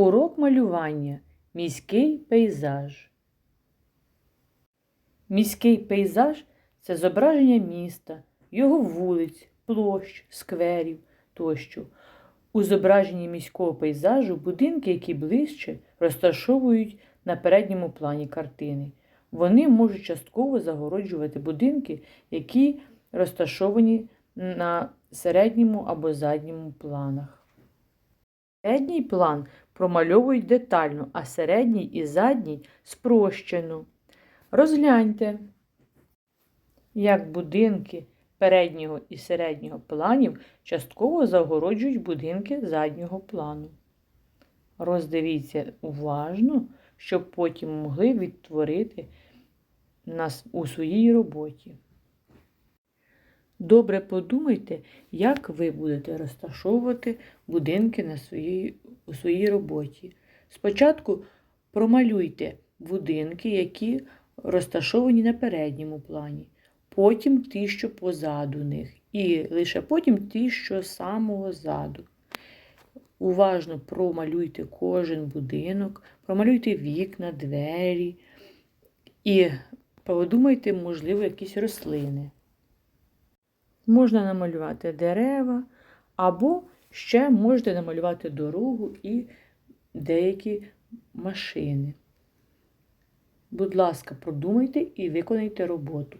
Урок малювання. Міський пейзаж. Міський пейзаж це зображення міста, його вулиць, площ, скверів тощо. У зображенні міського пейзажу будинки, які ближче, розташовують на передньому плані картини. Вони можуть частково загороджувати будинки, які розташовані на середньому або задньому планах. Передній план промальовують детально, а середній і задній спрощено. Розгляньте, як будинки переднього і середнього планів частково загороджують будинки заднього плану. Роздивіться уважно, щоб потім могли відтворити нас у своїй роботі. Добре подумайте, як ви будете розташовувати будинки на своїй, у своїй роботі. Спочатку промалюйте будинки, які розташовані на передньому плані, потім ті, що позаду них, і лише потім ті, що з самого заду. Уважно промалюйте кожен будинок, промалюйте вікна, двері і подумайте, можливо, якісь рослини. Можна намалювати дерева, або ще можете намалювати дорогу і деякі машини. Будь ласка, продумайте і виконайте роботу.